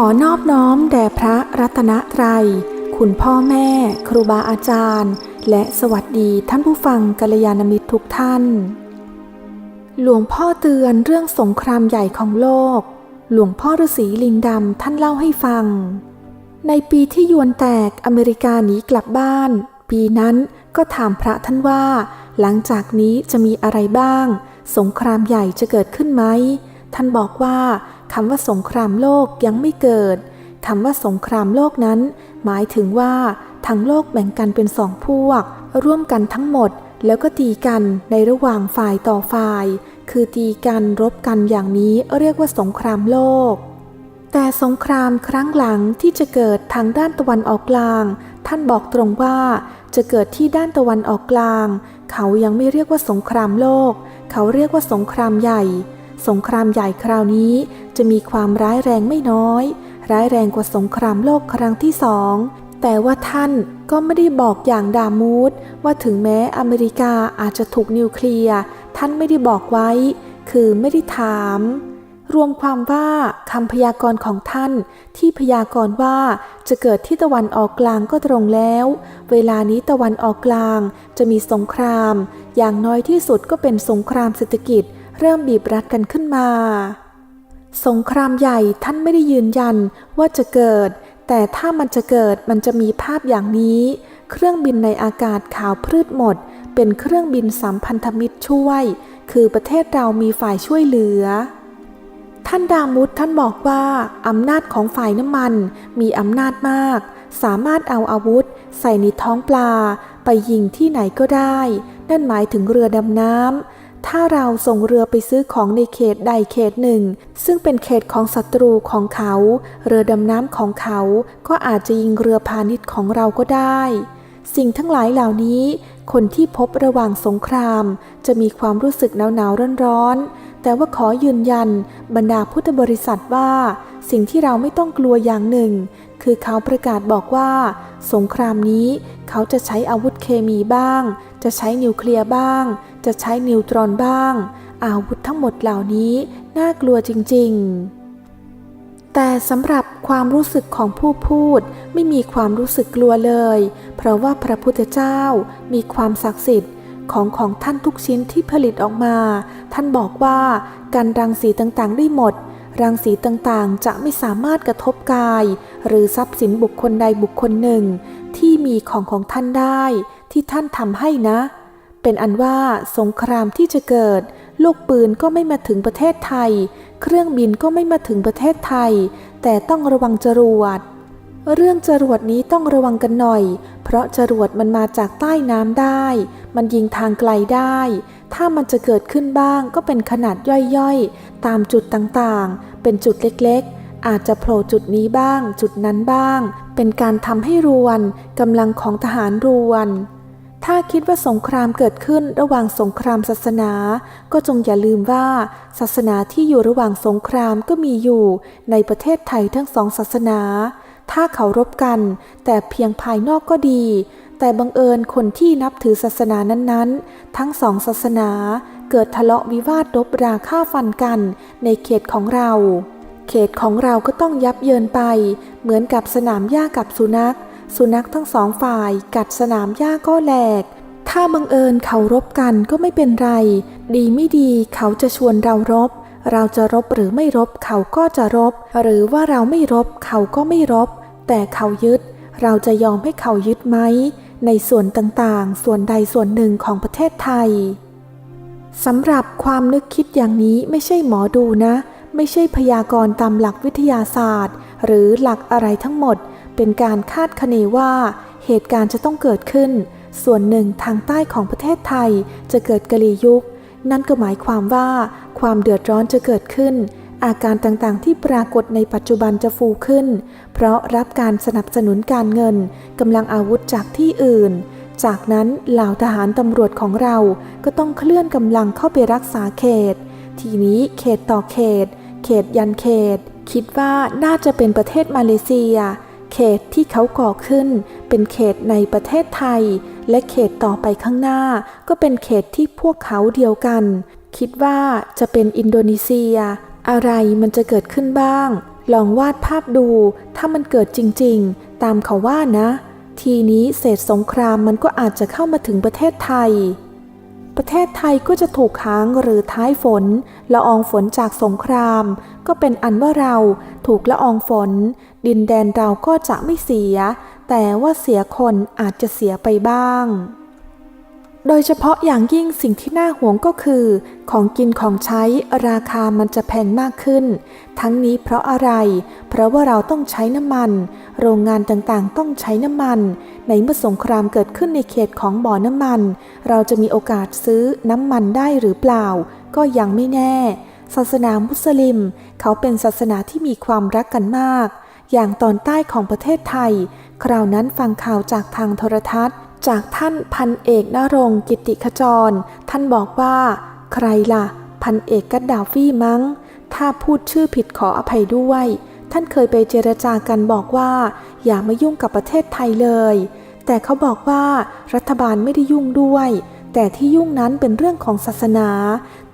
ขอนอบน้อมแด่พระรัตนตรัย คุณพ่อแม่ ครูบาอาจารย์ และสวัสดีท่านผู้ฟังกัลยาณมิตรทุกท่าน หลวงพ่อเตือนเรื่องสงครามใหญ่ของโลก หลวงพ่อฤาษีลิงดำท่านเล่าให้ฟัง ในปีที่ยวนแตกอเมริกาหนีกลับบ้าน ปีนั้นก็ถามพระท่านว่า หลังจากนี้จะมีอะไรบ้าง สงครามใหญ่จะเกิดขึ้นไหม ท่านบอกว่าคำว่าสงครามโลกยังไม่เกิดคำว่าสงครามโลกนั้น หมายถึงว่าทั้งโลกแบ่งกันเป็นสองพวก ร่วมกันทั้งหมดแล้วก็ตีกันในระหว่างฝ่ายต่อฝ่าย คือตีกันรบกันอย่างนี้เรียกว่าสงครามโลก แต่สงครามครั้งหลังที่จะเกิดทางด้านตะวันออกกลาง ท่านบอกตรงว่าจะเกิดที่ด้านตะวันออกกลาง เขายังไม่เรียกว่าสงครามโลก เขาเรียกว่าสงครามใหญ่ สงครามใหญ่คราวนี้จะมีความร้ายแรงไม่น้อย ร้ายแรงกว่าสงครามโลกครั้งที่สองแต่ว่าท่านก็ไม่ได้บอกอย่างดามูดว่าถึงแม้อเมริกาอาจจะถูกนิวเคลียร์ท่านไม่ได้บอกไว้ คือไม่ได้ถาม รวมความว่าคำพยากรณ์ของท่าน ที่พยากรณ์ว่าจะเกิดที่ตะวันออกกลางก็ตรงแล้ว เวลานี้ตะวันออกกลางจะมีสงคราม อย่างน้อยที่สุดก็เป็นสงครามเศรษฐกิจ เริ่มบีบรัดกันขึ้นมา สงครามใหญ่ท่านไม่ได้ยืนยันว่าจะเกิด แต่ถ้ามันจะเกิดมันจะมีภาพอย่างนี้ เครื่องบินในอากาศขาวพืชหมด เป็นเครื่องบินสัมพันธมิตรช่วย คือประเทศเรามีฝ่ายช่วยเหลือท่านดามุตท่านบอกว่า อำนาจของฝ่ายน้ำมันมีอำนาจมาก สามารถเอาอาวุธ ใส่ในท้องปลา ไปยิงที่ไหนก็ได้ นั่นหมายถึงเรือดำน้ำ ถ้าเราส่งเรือไปซื้อของในเขตใดเขตหนึ่ง ซึ่งเป็นเขตของศัตรูของเขา เรือดำน้ำของเขา ก็อาจจะยิงเรือพาณิชย์ของเราก็ได้ สิ่งทั้งหลายเหล่านี้ คนที่พบระหว่างสงคราม จะมีความรู้สึกหนาวหนาวร้อนร้อนๆแต่ว่าขอยืนยัน บรรดาพุทธบริษัทว่า สิ่งที่เราไม่ต้องกลัวอย่างหนึ่ง คือเขาประกาศบอกว่า สงครามนี้เขาจะใช้อาวุธเคมีบ้าง จะใช้นิวเคลียร์บ้าง จะใช้นิวตรอนบ้าง อาวุธทั้งหมดเหล่านี้น่ากลัวจริง ๆ แต่สำหรับความรู้สึกของผู้พูดไม่มีความรู้สึกกลัวเลย เพราะว่าพระพุทธเจ้ามีความศักดิ์สิทธิ์ของของท่านทุกชิ้นที่ผลิตออกมา ท่านบอกว่าการรังสีต่างๆได้หมด รังสีต่างๆ จะไม่สามารถกระทบกาย หรือทรัพย์สินบุคคลใดบุคคลหนึ่ง ที่มีของของท่านได้ ที่ท่านทำให้นะ เป็นอันว่าสงครามที่จะเกิด ลูกปืนก็ไม่มาถึงประเทศไทย เครื่องบินก็ไม่มาถึงประเทศไทย แต่ต้องระวังจรวดเรื่องจรวดนี้ต้องระวังกันหน่อย เพราะจรวดมันมาจากใต้น้ำได้ มันยิงทางไกลได้ ถ้ามันจะเกิดขึ้นบ้างก็เป็นขนาดย่อยๆ ตามจุดต่างๆ เป็นจุดเล็กๆ อาจจะโผล่จุดนี้บ้าง จุดนั้นบ้าง เป็นการทำให้รวนกำลังของทหารรวน ถ้าคิดว่าสงครามเกิดขึ้นระหว่างสงครามศาสนา ก็จงอย่าลืมว่า ศาสนาที่อยู่ระหว่างสงครามก็มีอยู่ ในประเทศไทยทั้งสองศาสนา ถ้าเขารบกัน แต่เพียงภายนอกก็ดี แต่บังเอิญคนที่นับถือศาสนานั้นๆ ทั้งสองศาสนาเกิดทะเลาะวิวาทรบราฆ่าฟันกันในเขตของเรา เขตของเราก็ต้องยับเยินไป เหมือนกับสนามหญ้ากับสุนัข สุนัขทั้งสองฝ่ายกัดสนามหญ้าก็แหลก ถ้าบังเอิญเขารบกันก็ไม่เป็นไร ดีไม่ดีเขาจะชวนเรารบ เราจะรบหรือไม่รบเขาก็จะรบ หรือว่าเราไม่รบเขาก็ไม่รบ แต่เขายึด เราจะยอมให้เขายึดไหม ในส่วนต่างๆ ส่วนใดส่วนหนึ่งของประเทศไทยสำหรับความนึกคิดอย่างนี้ไม่ใช่หมอดูนะ ไม่ใช่พยากรณ์ตามหลักวิทยาศาสตร์ หรือหลักอะไรทั้งหมด เป็นการคาดคะเนว่า เหตุการณ์จะต้องเกิดขึ้น ส่วนหนึ่งทางใต้ของประเทศไทยจะเกิดกะลียุค นั่นก็หมายความว่า ความเดือดร้อนจะเกิดขึ้น อาการต่างๆ ที่ปรากฏในปัจจุบันจะฟูขึ้น เพราะรับการสนับสนุนการเงินกำลังอาวุธจากที่อื่น จากนั้นเหล่าทหารตำรวจของเราก็ต้องเคลื่อนกำลังเข้าไปรักษาเขต ทีนี้เขตต่อเขต เขตยันเขต คิดว่าน่าจะเป็นประเทศมาเลเซีย เขตที่เขาก่อขึ้น เป็นเขตในประเทศไทย และเขตต่อไปข้างหน้า ก็เป็นเขตที่พวกเขาเดียวกัน คิดว่าจะเป็นอินโดนีเซีย อะไรมันจะเกิดขึ้นบ้าง ลองวาดภาพดู ถ้ามันเกิดจริงๆ ตามเขาว่านะ ทีนี้เศษสงครามมันก็อาจจะเข้ามาถึงประเทศไทย ประเทศไทยก็จะถูกค้างหรือท้ายฝน ละอองฝนจากสงคราม ก็เป็นอันว่าเราถูกละอองฝน ดินแดนเราก็จะไม่เสีย แต่ว่าเสียคนอาจจะเสียไปบ้าง โดยเฉพาะอย่างยิ่งสิ่งที่น่าห่วงก็คือ ของกินของใช้ราคามันจะแพงมากขึ้น ทั้งนี้เพราะอะไร เพราะว่าเราต้องใช้น้ำมัน โรงงานต่างๆ ต้องใช้น้ำมัน ในเมื่อสงครามเกิดขึ้นในเขตของบ่อน้ำมัน เราจะมีโอกาสซื้อน้ำมันได้หรือเปล่า ก็ยังไม่แน่ ศาสนามุสลิม เขาเป็นศาสนาที่มีความรักกันมาก อย่างตอนใต้ของประเทศไทย คราวนั้นฟังข่าวจากทางโทรทัศน์ จากท่านพันเอกนรงกิติขจร ท่านบอกว่า ใครล่ะ พันเอกกัดดาฟี่มั้ง ถ้าพูดชื่อผิดขออภัยด้วย ท่านเคยไปเจรจากันบอกว่า อย่ามายุ่งกับประเทศไทยเลย แต่เขาบอกว่ารัฐบาลไม่ได้ยุ่งด้วย แต่ที่ยุ่งนั้นเป็นเรื่องของศาสนา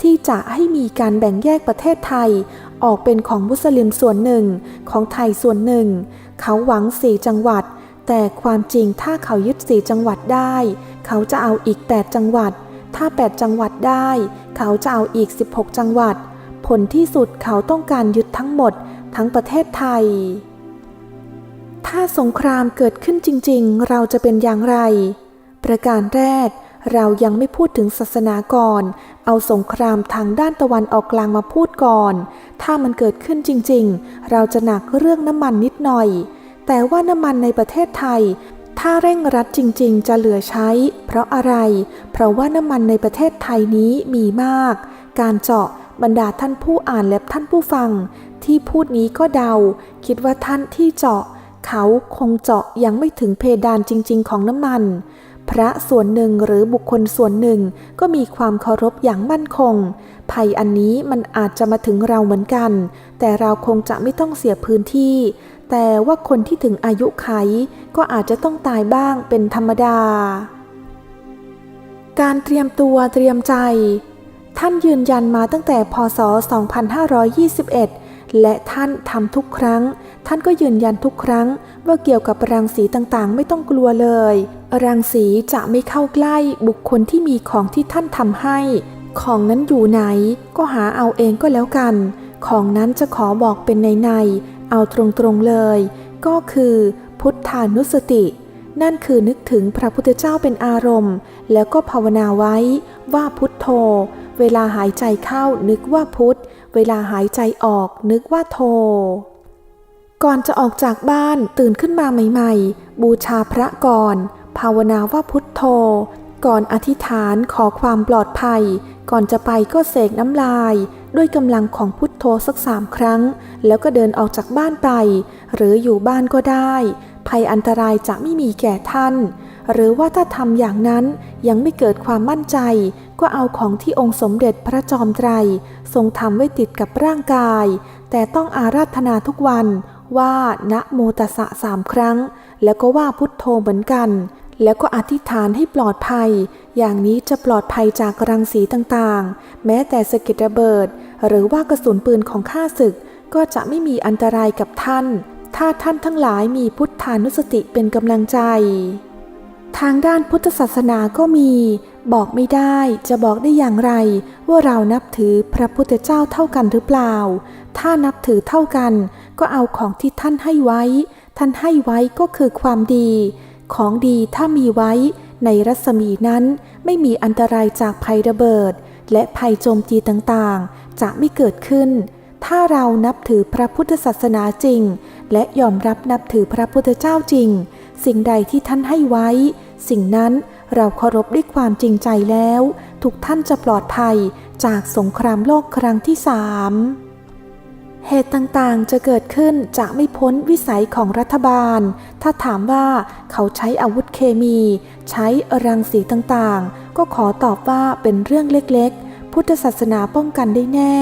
ที่จะให้มีการแบ่งแยกประเทศไทย ออกเป็นของมุสลิมส่วนหนึ่ง ของไทยส่วนหนึ่ง เขาหวังสี่จังหวัด แต่ความจริงถ้าเขายึดสี่จังหวัดได้ เขาจะเอาอีก 8 จังหวัด ถ้า 8 จังหวัดได้ เขาจะเอาอีก 16 จังหวัด ผลที่สุดเขาต้องการยึดทั้งหมดทั้งประเทศไทย ถ้าสงครามเกิดขึ้นจริง ๆ เราจะเป็นอย่างไร ประการแรก เรายังไม่พูดถึงศาสนาก่อน เอาสงครามทางด้านตะวันออกกลางมาพูดก่อน ถ้ามันเกิดขึ้นจริง ๆ เราจะหนักเรื่องน้ำมันนิดหน่อย แต่ว่าน้ำมันในประเทศไทย ถ้าเร่งรัดจริงๆ จะเหลือใช้ เพราะอะไร เพราะว่าน้ำมันในประเทศไทยนี้มีมาก การเจาะบรรดาท่านผู้อ่านและท่านผู้ฟัง ที่พูดนี้ก็เดา คิดว่าท่านที่เจาะ เขาคงเจาะยังไม่ถึงเพดานจริง ๆ ของน้ำมัน พระส่วนหนึ่งหรือบุคคลส่วนหนึ่งก็มีความเคารพอย่างมั่นคง ภัยอันนี้มันอาจจะมาถึงเราเหมือนกัน แต่เราคงจะไม่ต้องเสียพื้นที่ แต่ว่าคนที่ถึงอายุไขก็อาจจะต้องตายบ้างเป็นธรรมดา การเตรียมตัวเตรียมใจ ท่านยืนยันมาตั้งแต่พศ 2521 และท่านทำทุกครั้ง ท่านก็ยืนยันทุกครั้ง ว่าเกี่ยวกับรังสีต่างๆ ไม่ต้องกลัวเลย รังสีจะไม่เข้าใกล้บุคคลที่มีของที่ท่านทำให้ ของนั้นอยู่ไหน ก็หาเอาเองก็แล้วกัน ของนั้นจะขอบอกเป็นในใน เอาตรงๆเลย ก็คือพุทธานุสติ นั่นคือนึกถึงพระพุทธเจ้าเป็นอารมณ์ แล้วก็ภาวนาไว้ว่าพุทโธ เวลาหายใจเข้านึกว่าพุทธเวลาหายใจออกนึกว่าโธก่อนจะออกจากบ้านตื่นขึ้นมาใหม่ ๆ บูชาพระก่อน ภาวนาว่าพุทโธ ก่อนอธิษฐานขอความปลอดภัย ก่อนจะไปก็เสกน้ำลาย ด้วยกำลังของพุทโธสักสามครั้ง แล้วก็เดินออกจากบ้านไป หรืออยู่บ้านก็ได้ ภัยอันตรายจะไม่มีแก่ท่าน หรือว่าถ้าทำอย่างนั้นยังไม่เกิดความมั่นใจ ก็เอาของที่องค์สมเด็จพระจอมไตร ทรงทำไว้ติดกับร่างกาย แต่ต้องอาราธนาทุกวันว่านะโมตสะสามครั้ง แล้วก็ว่าพุทโธเหมือนกัน แล้วก็อธิษฐานให้ปลอดภัย อย่างนี้จะปลอดภัยจากรังสีต่างๆ แม้แต่สะเก็ดระเบิด หรือว่ากระสุนปืนของข้าศึก ก็จะไม่มีอันตรายกับท่าน ถ้าท่านทั้งหลายมีพุทธานุสติเป็นกำลังใจ ทางด้านพุทธศาสนาก็มี บอกไม่ได้จะบอกได้อย่างไร ว่าเรานับถือพระพุทธเจ้าเท่ากันหรือเปล่า ถ้านับถือเท่ากัน ก็เอาของที่ท่านให้ไว้ ท่านให้ไว้ก็คือความดี ของดีถ้ามีไว้ในรัศมีนั้นไม่มีอันตรายจากภัยระเบิด และภัยโจมตีต่างๆ จะไม่เกิดขึ้น ถ้าเรานับถือพระพุทธศาสนาจริง และยอมรับนับถือพระพุทธเจ้าจริง สิ่งใดที่ท่านให้ไว้ สิ่งนั้นเราเคารพด้วยความจริงใจแล้ว ทุกท่านจะปลอดภัยจากสงครามโลกครั้งที่สาม เหตุต่างๆ จะเกิดขึ้นจะไม่พ้นวิสัยของรัฐบาล ถ้าถามว่าเขาใช้อาวุธเคมี ใช้รังสีต่างๆ ก็ขอตอบว่าเป็นเรื่องเล็กๆ พุทธศาสนาป้องกันได้แน่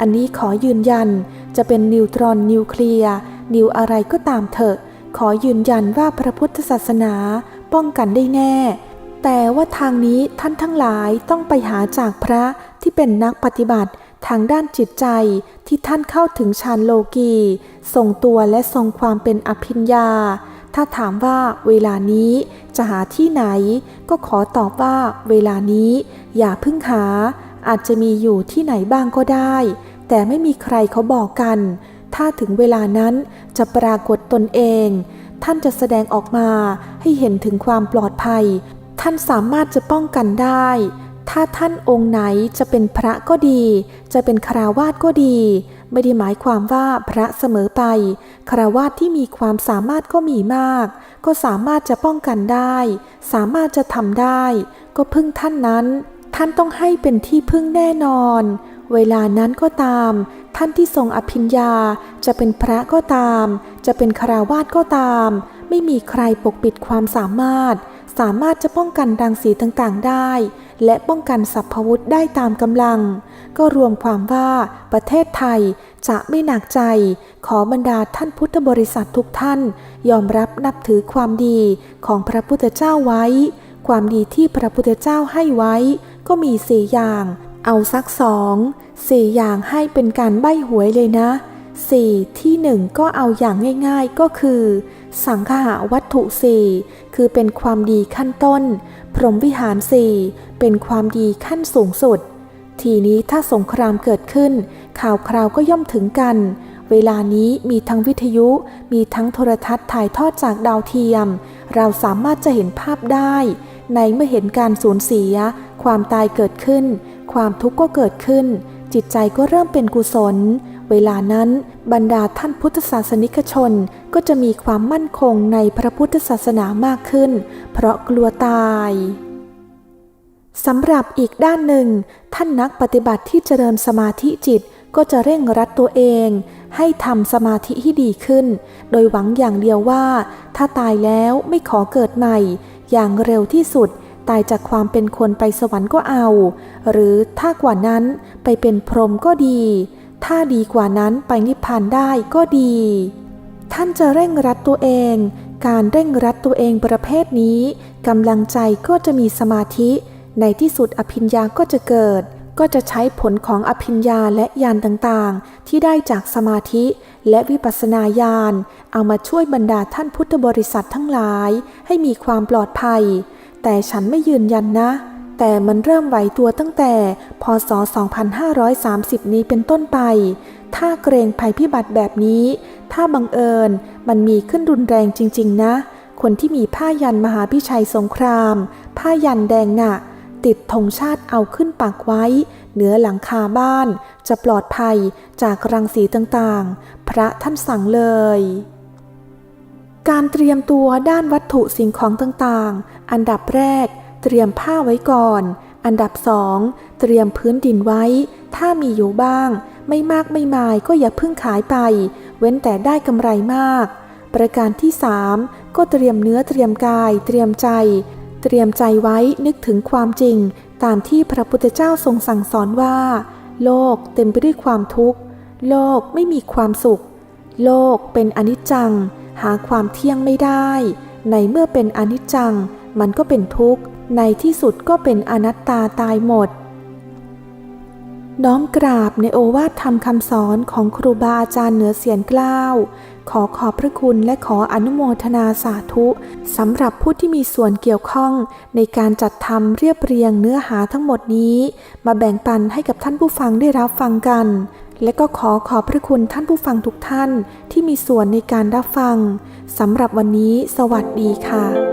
อันนี้ขอยืนยัน จะเป็นนิวตรอนนิวเคลียร์นิวอะไรก็ตามเถอะ ขอยืนยันว่าพระพุทธศาสนาป้องกันได้แน่ แต่ว่าทางนี้ท่านทั้งหลายต้องไปหาจากพระที่เป็นนักปฏิบัติ ทางด้านจิตใจที่ท่านเข้าถึงฌานโลกีทรงตัวและทรงความเป็นอภิญญา ถ้าถามว่าเวลานี้จะหาที่ไหน ก็ขอตอบว่าเวลานี้ อย่าพึ่งหา อาจจะมีอยู่ที่ไหนบ้างก็ได้ แต่ไม่มีใครเขาบอกกัน ถ้าถึงเวลานั้นจะปรากฏตนเอง ท่านจะแสดงออกมาให้เห็นถึงความปลอดภัย ท่านสามารถจะป้องกันได้ ถ้าท่านองค์ไหนจะเป็นพระก็ดี จะเป็นคราวาสก็ดี ไม่ได้หมายความว่าพระเสมอไปคราวาสที่มีความสามารถก็มีมาก ก็สามารถจะป้องกันได้ สามารถจะทำได้ ก็พึ่งท่านนั้น ท่านต้องให้เป็นที่พึ่งแน่นอน เวลานั้นก็ตาม ท่านที่ทรงอภิญญาจะเป็นพระก็ตาม จะเป็นคราวาสก็ตาม ไม่มีใครปกปิดความสามารถ สามารถจะป้องกันรังสีต่างๆได้ และป้องกันสัพพวุธได้ตามกำลัง ก็รวมความว่าประเทศไทยจะไม่หนักใจ ขอบรรดาท่านพุทธบริษัททุกท่าน ยอมรับนับถือความดีของพระพุทธเจ้าไว้ ความดีที่พระพุทธเจ้าให้ไว้ ก็มีสี่อย่าง เอาสักสองสี่อย่างให้เป็นการใบ้หวยเลยนะสี่ที่หนึ่งก็เอาอย่างง่าย ๆก็คือ สังฆาวัตถุสี่คือเป็นความดีขั้นต้น พรหมวิหารสี่เป็นความดีขั้นสูงสุด ทีนี้ถ้าสงครามเกิดขึ้น ข่าวคราวก็ย่อมถึงกัน เวลานี้มีทั้งวิทยุ มีทั้งโทรทัศน์ถ่ายทอดจากดาวเทียม เราสามารถจะเห็นภาพได้ ในเมื่อเห็นการสูญเสีย ความตายเกิดขึ้น ความทุกข์ก็เกิดขึ้น จิตใจก็เริ่มเป็นกุศล เวลานั้นบรรดาท่านพุทธศาสนิกชนก็จะมีความมั่นคงในพระพุทธศาสนามากขึ้น เพราะกลัวตายสำหรับอีกด้านหนึ่ง ท่านนักปฏิบัติที่เจริญสมาธิจิตก็จะเร่งรัดตัวเอง ให้ทำสมาธิที่ดีขึ้น โดยหวังอย่างเดียวว่า ถ้าตายแล้วไม่ขอเกิดใหม่ อย่างเร็วที่สุด ตายจากความเป็นคนไปสวรรค์ก็เอา หรือถ้ากว่านั้นไปเป็นพรหมก็ดี ถ้าดีกว่านั้นไปนิพพานได้ก็ดี ท่านจะเร่งรัดตัวเอง การเร่งรัดตัวเองประเภทนี้กำลังใจก็จะมีสมาธิ ในที่สุดอภิญญาก็จะเกิด ก็จะใช้ผลของอภิญญาและญาณต่างๆ ที่ได้จากสมาธิและวิปัสสนาญาณเอามาช่วยบรรดาท่านพุทธบริษัททั้งหลาย ให้มีความปลอดภัย แต่ฉันไม่ยืนยันนะ แต่มันเริ่มไหวตัวตั้งแต่ พศ 2530 นี้เป็นต้นไป ถ้าเกรงภัยพิบัติแบบนี้ ถ้าบังเอิญมันมีขึ้นรุนแรงจริง ๆ นะ คนที่มีผ้ายันมหาพิชัยสงคราม ผ้ายันแดงน่ะติดธงชาติเอาขึ้นปักไว้ เหนือหลังคาบ้าน จะปลอดภัยจากรังสีต่างๆ พระท่านสั่งเลย การเตรียมตัวด้านวัตถุสิ่งของต่างๆ อันดับแรก เตรียมผ้าไว้ก่อน อันดับสองเตรียมพื้นดินไว้ ถ้ามีอยู่บ้าง ไม่มากไม่มายก็อย่าเพิ่งขายไป เว้นแต่ได้กำไรมาก ประการที่สามก็เตรียมเนื้อเตรียมกาย เตรียมใจ เตรียมใจไว้นึกถึงความจริง ตามที่พระพุทธเจ้าทรงสั่งสอนว่า โลกเต็มไปด้วยความทุกข์ โลกไม่มีความสุข โลกเป็นอนิจจัง หาความเที่ยงไม่ได้ ในเมื่อเป็นอนิจจัง มันก็เป็นทุกข์ ในที่สุดก็เป็นอนัตตาตายหมด น้อมกราบในโอวาทธรรมคำสอนของครูบาอาจารย์เหนือเสียนกล้าว ขอขอบพระคุณและขออนุโมทนาสาธุสำหรับผู้ที่มีส่วนเกี่ยวข้อง ในการจัดทำเรียบเรียงเนื้อหาทั้งหมดนี้ มาแบ่งปันให้กับท่านผู้ฟังได้รับฟังกัน และก็ขอขอบพระคุณท่านผู้ฟังทุกท่านที่มีส่วนในการรับฟังสำหรับวันนี้ สวัสดีค่ะ